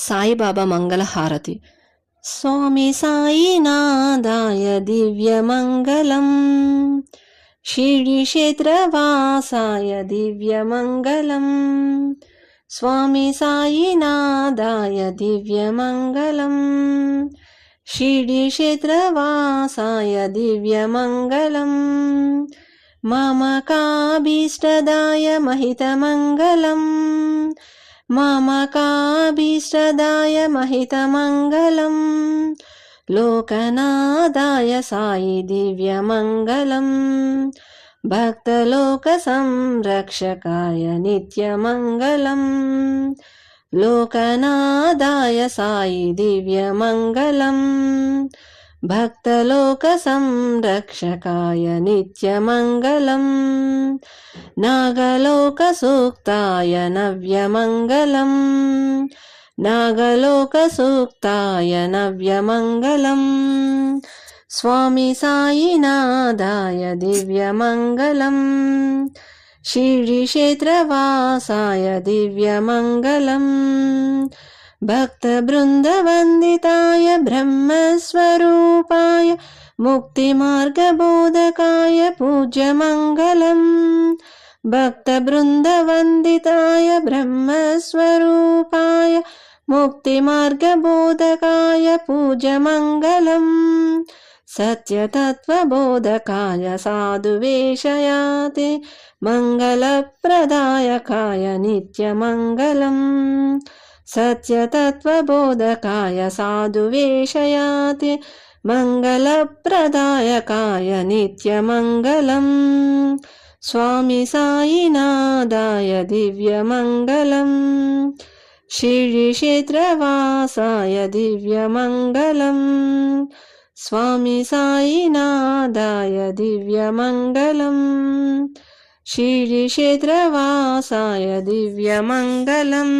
సాయిబాబా మంగళహారతి. స్వామి సాయినాదాయ దివ్యమంగళం. షిడి క్షేత్రవాసాయ దివ్యమంగళం. స్వామి సాయినాదాయ దివ్యమంగళం. షిడి క్షేత్రవాసాయ దివ్యమంగళం. మమ కాభీష్టదాయ మమకాభిశ్రదాయ మహితమంగళం లోకనాదాయ సాయి దివ్యమంగళం భక్తలోక సంరక్షకాయ నిత్యమంగళం లోకనాదాయ సాయి దివ్యమంగళం भक्तलोकसंरक्षकाय नित्यमङ्गलम् नागलोकसूक्ताय नव्यमङ्गलम् नागलोकसूक्ताय नव्यमङ्गलम् स्वामी साईनादाय दिव्यमङ्गलम् शिरिक्षेत्रवासाय दिव्यमङ्गलम् भक्तबृन्दवन्दिताय ब्रह्मस्वरूपाय मुक्तिमार्गबोधकाय पूज्यमङ्गलम्। भक्तबृन्दवन्दिताय ब्रह्मस्वरूपाय मुक्तिमार्गबोधकाय पूज्यमङ्गलम्। सत्यतत्त्वबोधकाय साधुवेशयाति मङ्गलप्रदायकाय नित्यमङ्गलम् सत्यतत्त्वबोधकाय साधुवेशयाति मङ्गलप्रदायकाय नित्यमङ्गलम् स्वामी साईनादाय दिव्यमङ्गलम् शिरिक्षेत्रवासाय दिव्यमङ्गलम् स्वामी साईनादाय दिव्यमङ्गलम् शिरिक्षेत्रवासाय दिव्यमङ्गलम्